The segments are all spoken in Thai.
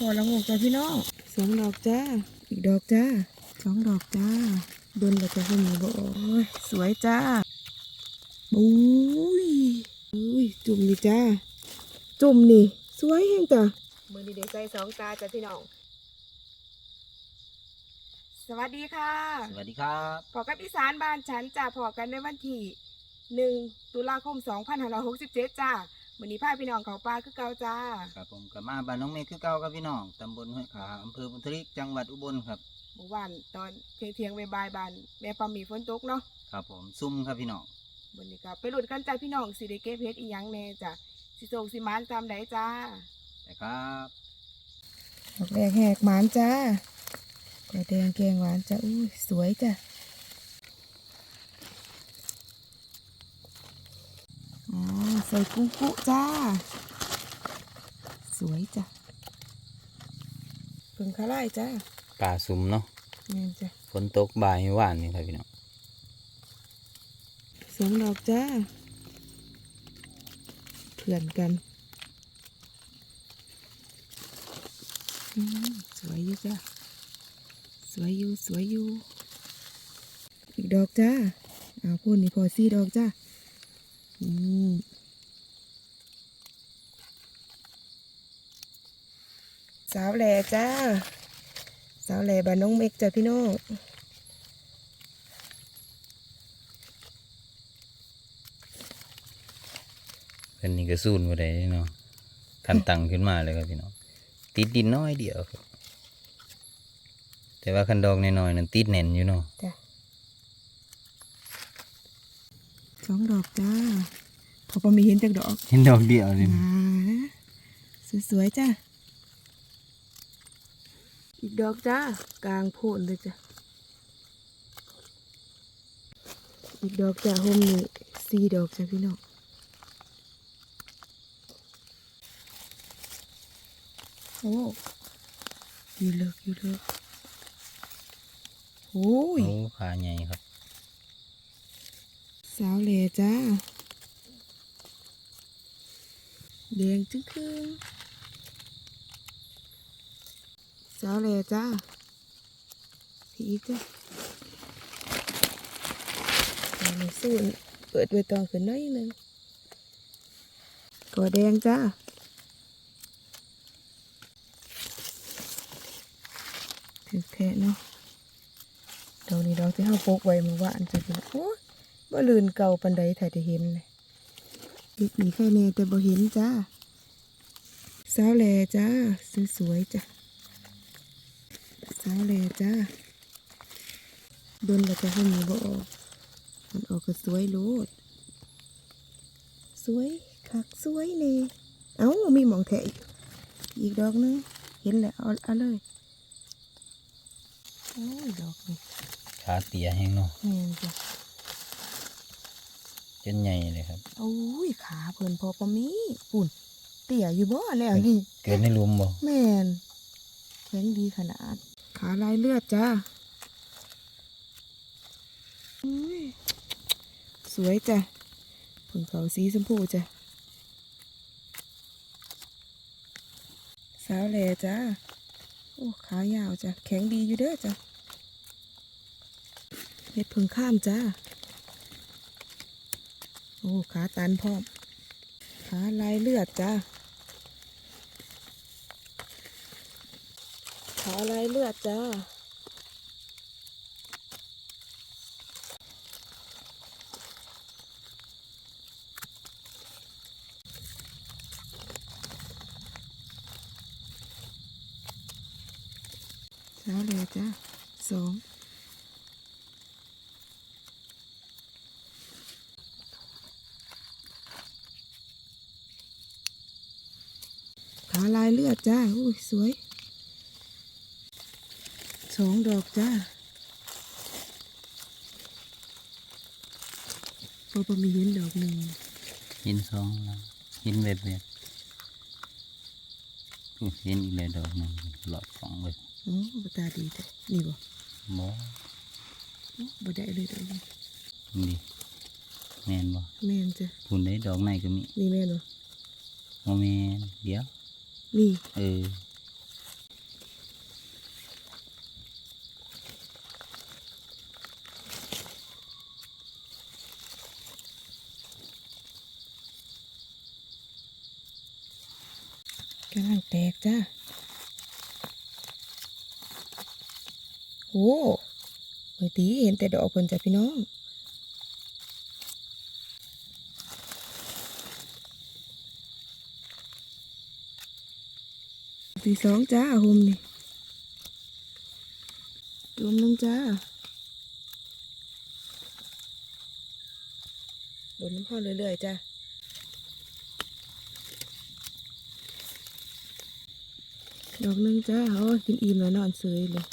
พอละงกจ้าพี่น้องสองดอกจ้า อีกดอกจ้าสองดอกจ้าเดินแล้วก็ให้มีบ่โอ้ยสวยจ้าอุ้ยอุ้ยจุ่มนี่จ้า จุ่มนี่ สวยแห้งจ้ะมือดีเด็กใส่สองตาจ้ะพี่น้องสวัสดีค่ะ สวัสดีครับพอกับอีสานบ้านฉันจ้ะพอกันในวันที่หนึ่งตุลาคมสองพันห้าร้อยหกสิบเจ็ดจ้า วันนี้พาพี่น้องเขาปลาคือเก่าจ้า ครับผมกับมาบ้านน้องเมฆคือเก่าครับพี่น้องตำบลห้วยขาอำเภอบุญทริกจังหวัดอุบลครับเมื่อวานตอนเที่ยงเที่ยงๆบ่ายๆบานแม่ปามีฝนตกเนาะครับผมซุ่มครับพี่น้องวันนี้ก็ไปหลุดกันจ้าพี่น้องสิได้เก็บเพชรอีหยังแน่จ้ะสิโศกสิหมานตามใดจ้าแต่ครับดอกแรกแหกหมานจ้าก็แดงแกงหวานจ้าอุ้ยสวยจ้ะอ๋อ ใส่กุ้งกุจ้า สวยจ้ะเพิ่งคาไล่จ้าป่าซุ่มเนาะแม่นจ้ะฝนตกบ่ายว่านนี่ครับพี่น้องสองดอกจ้าเพื่อนกันอืมสวยอยู่จ้าสวยอยู่สวยอยู่ อีกดอกจ้าเอาพูดนี่พอสี่ดอกจ้าอืม สาวแหล่จ้า สาวแหล่บ้านน้องเมกจ้าพี่น้องเป็นนี่ก็สูนมาได้เนาะทันตังขึ้นมาเลยครับพี่น้องติดดินน้อยเดียวครับ แต่ว่าคันดอกน้อยๆนั้นติดแน่นอยู่เนาะจ้ะสองดอกจ้าพอพอมีเห็นจากดอก เห็นดอกเดียวเลยอ่าสวยๆจ้า อีกดอกจ้ากลางโพนเลยจ้ะอีกดอกจ้าโฮมนี่สี่ดอกจ้ะพี่น้องโอ้อยู่เลิกอยู่เลิกโอ้ยโอ้ขาใหญ่ครับ สาวเหล่จ้าแดงจึ้งครึ่งสาเล่จ้าพีจ้าอันสูนเปิดใบตองขึ้นหน่อยนึงตัวแดงจ้าถึกแทะเนาะเดอกนี้ดอกที่เฮาปกไว้เมื่อวานจะพี่น้องโอ้ยบ่ลืนเก่าปันใดถ่ายจะเห็นเลยอีกมีแค่แน่แต่บ่เห็นจ้าสาวแลจ้าสวยๆจ้าะสาวแหล่จ้าโดนแล้วจะให้มีบ่ออกมันออกก็สวยโลดสวยคักสวยเลย เอ้ามีหมองแทะอีกอีกดอกหนึงเห็นแล้วเอาเอาเลยโอ้ยดอกนี่ขาเตียแห้งเนาะแม่นจ้ะจนใหญ่เลยครับโอ้ยขาเพิ่นพอประมีปุ่นเตี่ยอยู่บ่แล้วนี่ เกิดในหลุมบ่แม่นแข็งดีขนาด ขาลายเลือดจ้าสวยจ้ะผงเขาสีชมพูจ้ะสาวแหล่จ้าโอ้ขายาวจ้ะแข็งดีอยู่เด้อจ้ะเม็ดผึ่งข้ามจ้าโอ้ขาตันพร้อมขาลายเลือดจ้า ขาลายเลือดจ้าเช้าเลยจ้าสองขาลายเลือดจ้าอุ้ยสวย สองดอกจ้าพอประมีเห็นดอกหนึ่งหินสองแล้วหินเว็บเว็บอู้เห็นอีกแล้วดอกหนึงหลอดฟองเลยโอ้บตาดีแต่นี่บ่บ่โอ้บ่ได้เลยดอกนี้นี่แม่นบ่แม่นจ้ะคุณได้ดอกในก็มีนี่แม่นบ่โมแม่นเดี๋ยวนี่เออ กำลังแตกจ้าโอ้บางทีเห็นแต่ดอกเพิ่นจ้ะพี่น้องตีสองจ้าโฮมนี่รวมนึงจ้าโดนน้ำพ่อเรื่อยๆจ้า ดอกนึ่งจ้าโอ้กินอิ่มแล้วนอนเสยเลย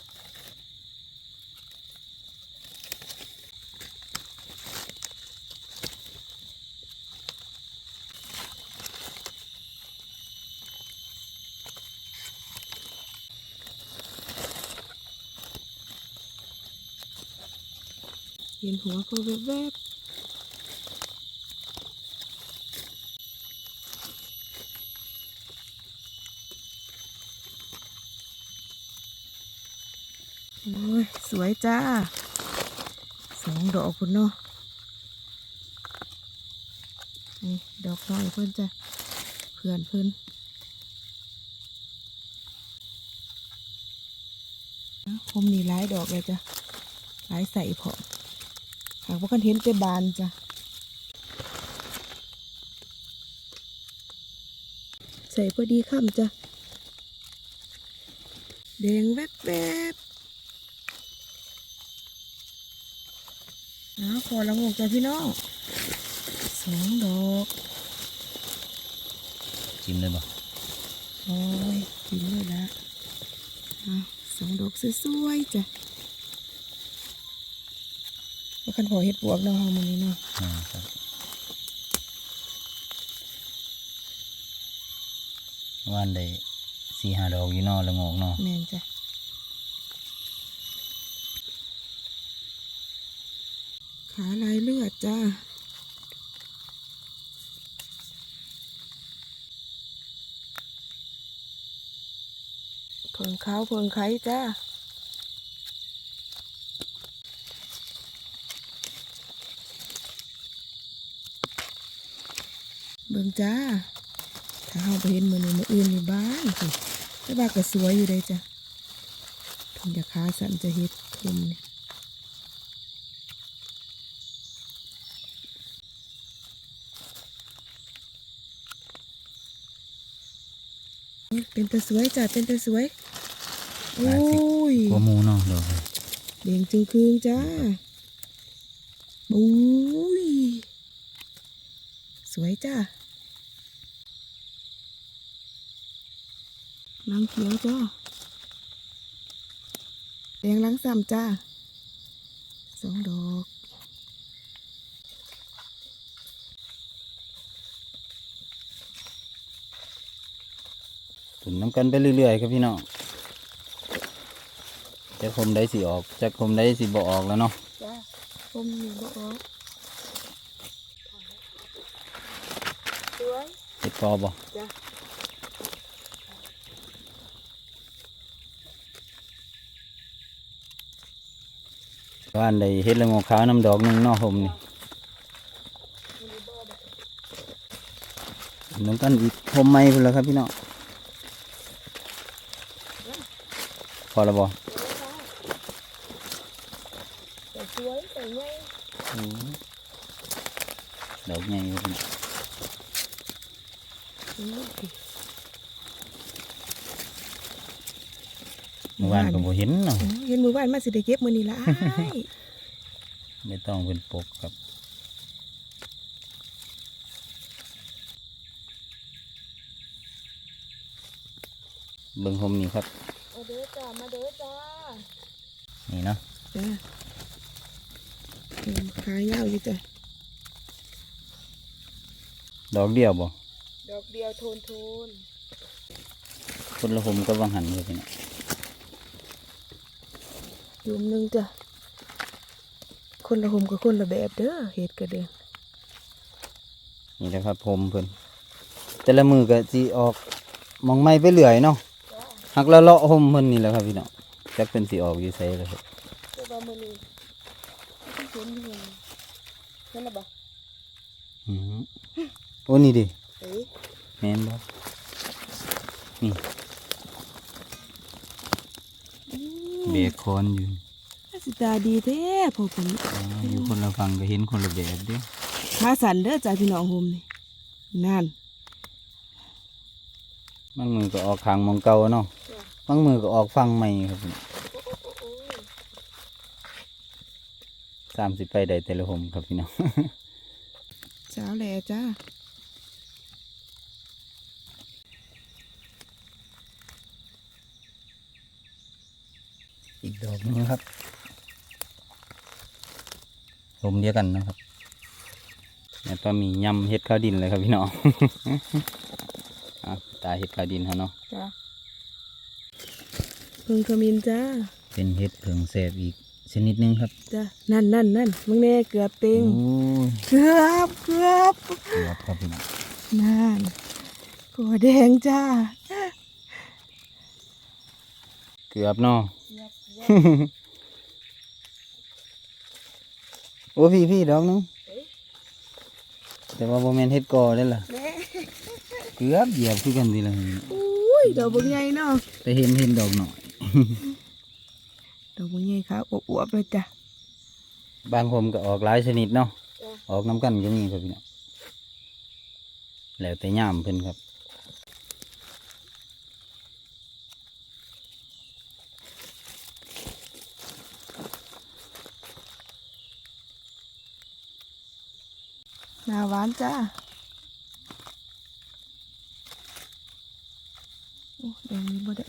เห็นหัวเขาแวบๆโอ้ ยสวยจ้าสองดอกคุณเนาะนี่ดอกน้อยเพิ่อนจ้ะเพื่อนเพิ่นนะผมนี่หลายดอกเลยจ้ะหลายใส่พอหากว่ากันเห็นแต่บานจ้ะใส่พอดีค่ำจ้ะแดงแวบแวบอ้าว พอละงกจ้ะพี่น้องสองดอกจิ้มเลยบ่โอ้ยกินเลยละอ้าวสองดอกสวยๆจ้ะว่าคันพอเฮ็ดบวกเนาะเฮามื้อนี้เนาะอ่าครับว่านได้สี่ห้าดอกอยู่เนอละโงกเนาะแม่นจ้ะ ขาลายเลือดจ้าเพิงขาวเพิงไข่จ้าเบิ่งจ้า ถ้าเฮาไปเห็นมือนี้มืออื่นนี่บ้านสิแต่ว่าก็สวยอยู่เลยจ้ะถึงจะขาสั่นจะเฮ็ดคุมนี่ เป็นตาสวยจ้ะเป็นตาสวยโอ้ยกัวหมูเนาะดอกเลยแดงจึงคืนจ้าโอ้ยสวยจ้าลังเขียวจ้าแดงลังซ้ำจ้าสองดอก ตุ นน้ำกันไปเรื่อยๆครับพี่น้องจะคมได้สิออกจะคมได้สิบ่ออกแล้วเนาะจ้าคมหนึ่งบ่ออกสวยเห็ดกอบ่จ้าว่านได้เห็ดละโงกขาวน้ำดอกหนึ่งเนาะผมนี่น้ำกันอีกผมไม่พุ่นแล้วครับพี่น้อง พอแล้วบ่แต่สวยแต่ใหญ่อืมดอกใหญ่อยู่พี่น้องอืมเมื่อวานก็บ่เห็นเนาะอืมเห็นมือบ้านมาสิได้เก็บมือนี่ละอ้ายไม่ต้องเป็นปกครับเบิ่งผมนี่ครับมา เด้อจ้า มาเด้อจ้า นี่เนาะจ้าอืมขายาวอยู่จ้ะดอกเดียวบ่ดอกเดียวโทนโทนคนละผมก็วังหันเลยพี่น้องยุมหนึงจ้ะ คนละหมกับคนละแบบเด้อเห็ดกระเดือนนี่แหละครับผมเพิ่นแต่ละมือก็สิออกมองไม่ไปเรื่อยเนาะ หักละเลาะห่มเพิ่นนี่แหละครับพี่น้องจักเป็นสิออกอยู่ไสแล้วครับเจ้าบามือนี้เห็นอยู่นั่นละบ่อืมโอ้นี่ดิเอ้ยแม่นบ่นี่เบคอนอยู่สิตาดีแท้พอผมอ๋ออยู่คนละฝั่งก็เห็นคนละแบบเด้ขาสั่นเด้อจ้าพี่น้องโฮมนี่นั่นบางมือก็ออกทางหมองเก่าเนาะ บางมือก็ออกฝั่งใหม่ครับพี่สามสิบไปได้แต่ละหมครับพี่น้องเช้าแหล่จ้าอีกดอกหนึงนะครับลมเดียวกันนะครับแล้วก็มียำเห็ดข้าวดินเลยครับพี่น้องอะตาเห็ดข้าวดินเขาเนาะจ้า เพิ่งขมินจ้า เป็นเห็ดเผิงแสบอีกชนิดหนึงครับ จ้า นั่นนั่นนั่นมึงแน่เกือบเต็งโอ้ยเกือบเกือบเกือบครับพี่น้องนั่นหัวแดงจ้า เกือบเนาะโอ้พี่พี่ดอกหนึงแต่ว่าโมเมนเฮ็ดกอได้ล่ะแม่เกือบเหยียบคือกันทีละอุ้ยดอกบักใหญ่เนาะแต่เห็นเห็นดอกหน่อย ดอกบักใหญ่ครับอวบๆเลยจ้ะบางผมก็ออกหลายชนิดเนาะจ้ะออกน้ำกันก็มีครับพี่น้องแล้วแต่ย่ามเพิ่นครับหน้าหวานจ้าโอ้แดงนี้บ่ได้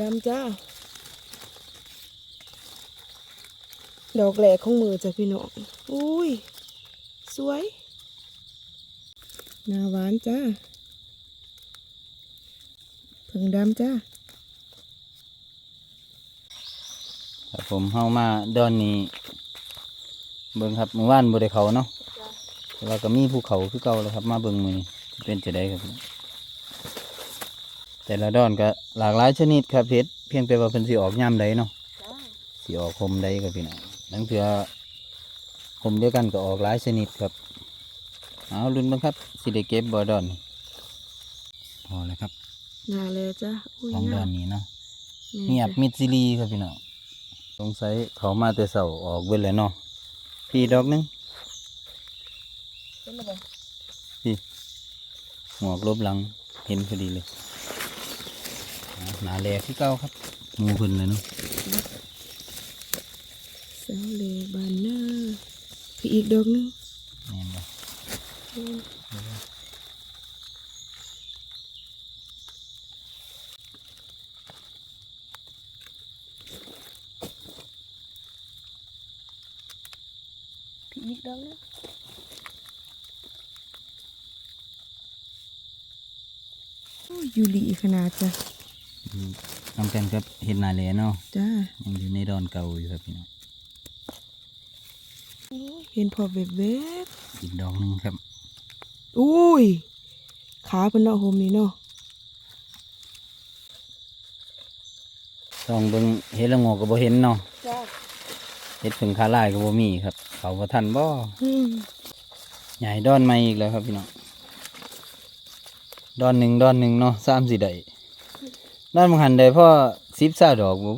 ดำจ้า ดอกแหลกของมือจ้ะพี่น้อง อุ้ย สวยหน้าหวานจ้าผึ่งดำจ้าครับผมเฮามาดอนนี้ เบิ่งครับเมื่อว่านบ่ได้เขาเนาะแต่ว่าก็มีภูเขาคือเก่าแล้วครับ มาเบิ่งมือนี้เป็นจะได้ครับ แต่ละดอนก็หลากหลายชนิดครับเพชรเพียงแต่ว่าเพิ่นสิออกยามใดเนาะสิออกคมใดครับพี่น้องนั่นคือคมเดียวกันก็ออกหลายชนิดครับเอาลุ้นเบ้างครับสิได้เก็บบ่ดอนนี่พอแล้วครับหน้าเลยจ้าอุ้ยของดงาอมนนี้เนาะแม่เงียบจ้ะมิดซิลีครับพี่น้องสงสัยเขามาแต่เสาออกเบิดแล้วเนาะพี่ดอกหนึงเป็นระเบิดพี่หมวกลบหลังเห็นพอดีเลยอ่า หนาแหลกที่เก้าครับหมูเพิ่นเลยเนาะเสาเลบานเนอร์พี่อีกดอกหนึงแม่นบ่พี่อีกดอกหนึงโอ้ยยูรีขนาดจ้ะ อยู่ทำกันกับเห็ดหนาแหลเนาะจ้ายังอยู่ในดอนเก่าอยู่ครับพี่น้องโอ้ยเห็นพอเว็บเว็บอีกดอกหนึงครับๆอุ้ย ขาเป็นเนาะโฮมนี่เนาะต้องเบิ่งเห็ดละโงกก็บ่เห็นเนาะจ้าเห็ดผึ่งคาลายก็บ่มีครับ เขาบ่ทันบ่อืมใหญ่ดอนใหม่อีกแล้วครับพี่น้องดอนหนึ่งดอนหนึ่งเนาะสามสี่ได้ ดอนบางหันได้พ่อสิบสาดอกบ่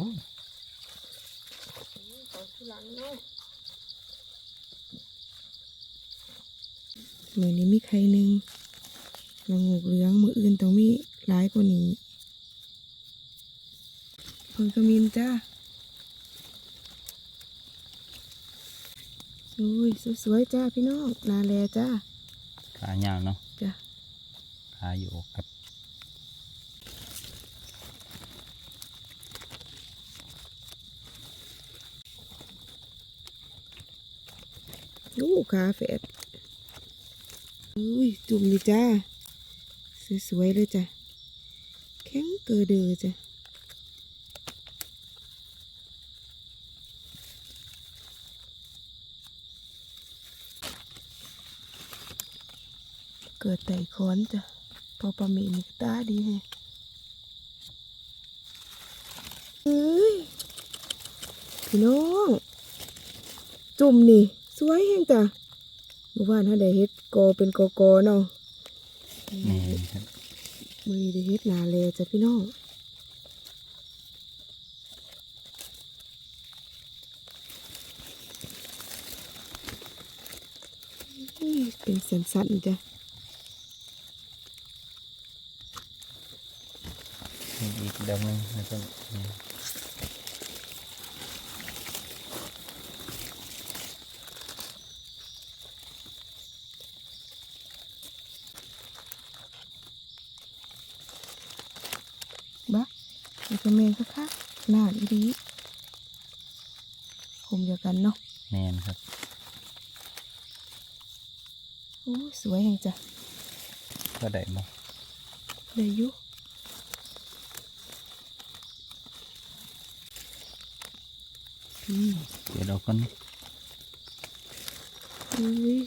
มือนี้มีใครหนึ่งลงหูเหลืองมืออื่นต้องมีหลายกว่านี้เพิ่งกระมินจ้าอุ้ยสวยๆจ้าพี่น้องนาแลจ้าขายาวเนาะจ้าขาอยู่อกครับ อู้ขาแฝดอุ้ยจุ่มดีจ้า สวยๆเลยจ้ะ แข็งเกอเดือจ้ะเกิดไต่ค้อนจ้ะพอปลาหมีนี่ตาดีแฮเอ้ย พี่น้อง จุ่มนี่ สวยแฮงจ้ะเมื่อวานเฮาได้เฮ็ดกอเป็นกอกอเนาะนี่ครับมื้อนี้ได้เฮ็ดนาแลจ้ะพี่น้องอุ้ยเป็นสันๆจ้ะนี่อีกดอกหนึงแล้วก็นี่บ แล้วก็แมงคักๆน่านอีดีคมเดียวกันเนาะแมนครับโอ้ยสวยแฮงจ้ะก็ได้บ่เลยอยู่อืมเดี๋ยวเราก่อนอุ้ย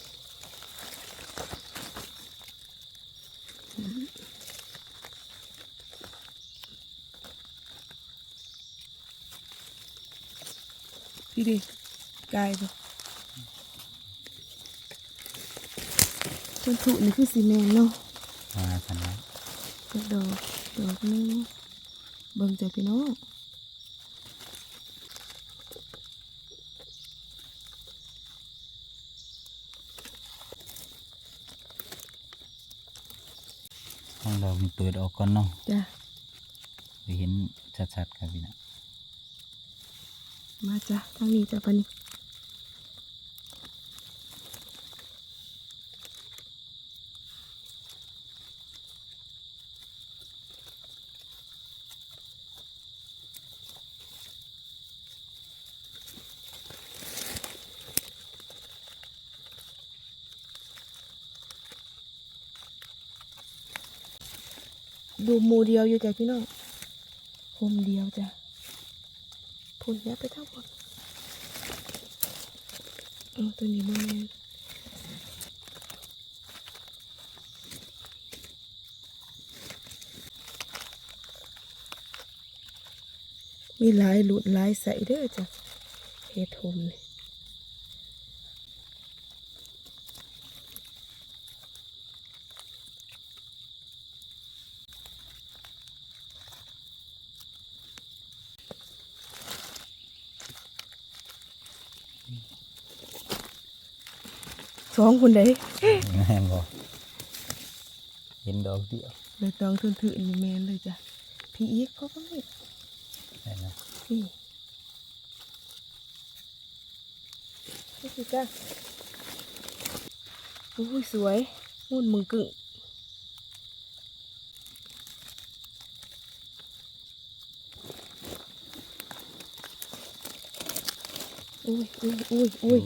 พี่ดิกายบ่ต้นถุนี่คือซีเมนเนาะมาสันแล้วกระดอกดอกหนึงเบิ่งใจพี่น้องห้องเรามีเปิดออกก่อนเนาะจ้ะไปเห็นชัดๆครับพี่นะ มาจ้ะทางนี้จ้ะปนี่ดูหมูเดียวอยู่จ้ะพี่น้องคมเดียวจ้ะ พุ่นเนี้ยไปทั้งหมดเอาตัวนี้มาแมนมีหลายหลุดหลายใส่เด้อจ้ะเฮ็ดโฮมนี่ สองคนเด้แม่นบ่เห็นดอกเดียวเลยตองทุนถือนี่แมนเลยจ้ะพี่อีกเขาก็ไม่ได้นะพี่นี่สิจ้ะอุ้ยสวยมุ่นมือกึ่งอุ้ยอุ้ยอุ้ยอุ้ย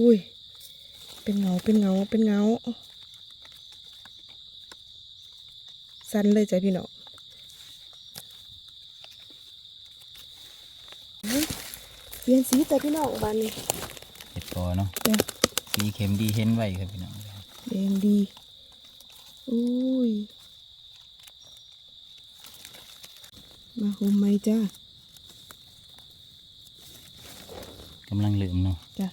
อุ้ย เป็นเงา เป็นเงา เป็นเงา สั้นเลยจ้ะพี่น้องอุ๊ยเปลี่ยนสีจ้ะพี่น้องบานนี้เห็ดปอเนาะจ้ะสีเข็มดีเห็นไว้ครับพี่น้องแดงดีอุ้ย มาโฮมไหมจ้ากำลังลืมเนาะจ้ะ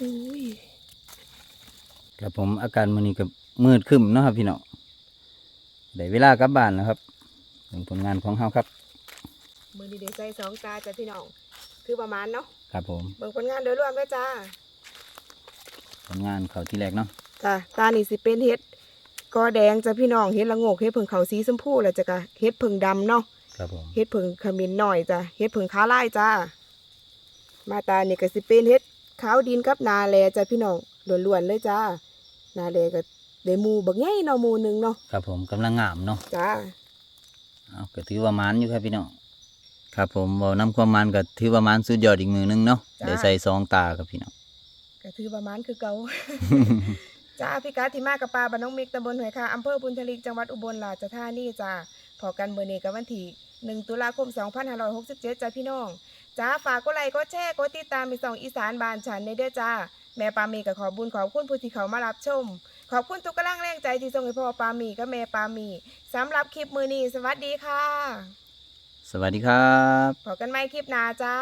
อีอุ้ยกับผมอาการมื้อนี้ก็มืดครึ้มเนาะครับพี่น้องได้เวลากลับบ้านแล้วครับถึงผลงานของเฮาครับ มือดีเดใส่สองตาจ้ะพี่น้องคือประมาณเนาะครับผมเบิ่งผลงานโดยรวมด้วยจ้าผลงานเขาที่แรกเนาะจ้ะตานี่สิเป็นเฮ็ดกอแดงจ้ะพี่น้องเฮ็ดละโงกเฮ็ดเพิ่งเขาวสีชมพูแล้วจ้ะกะเฮ็ดเพิ่งดำเนาะครับผมเฮ็ดเพิ่งขมิ้นหน่อยจ้ะเฮ็ดเพิ่งขาลายจ้ามาตานี่ก็สิเป็นเฮ็ด ขาวดินกับนาแลจ้ะพี่น้องล้วนๆเลยจ้า นาแลก็ได้หมู่บักใหญ่เนาะหมู่หนึงเนาะครับผมกำลังงามเนาะจ้า เอาก็ถือว่ามันอยู่ครับพี่น้องครับผมเว้านำความมันก็ถือว่ามันสุดยอดอีกมือนึงเนาะได้ใส่ซองตาครับพี่น้อง ก็ถือประมาณคือเก่า จ้าพี่กัดที่มากับปลาบ้านน้องมิกตำบลหอยคาอำเภอบุญทลิกจังหวัดอุบลราชธานีจ้าพอกันเบอร์นี้กับวันที่1ตุลาคม 2567จ้าพี่น้อง จ้าฝากกดไลค์กดแชร์กดติดตามไปส่องอีสานบานฉันในเด้อจ้า แม่ปามีก็ขอบุญขอบคุณผู้ที่เขามารับชม ขอบคุณทุกกำลังแรงใจที่ส่งให้พ่อปามีกับแม่ปามีสำหรับคลิปมือนี้สวัสดีค่ะ สวัสดีครับ พบกันใหม่คลิปหน้าจ้า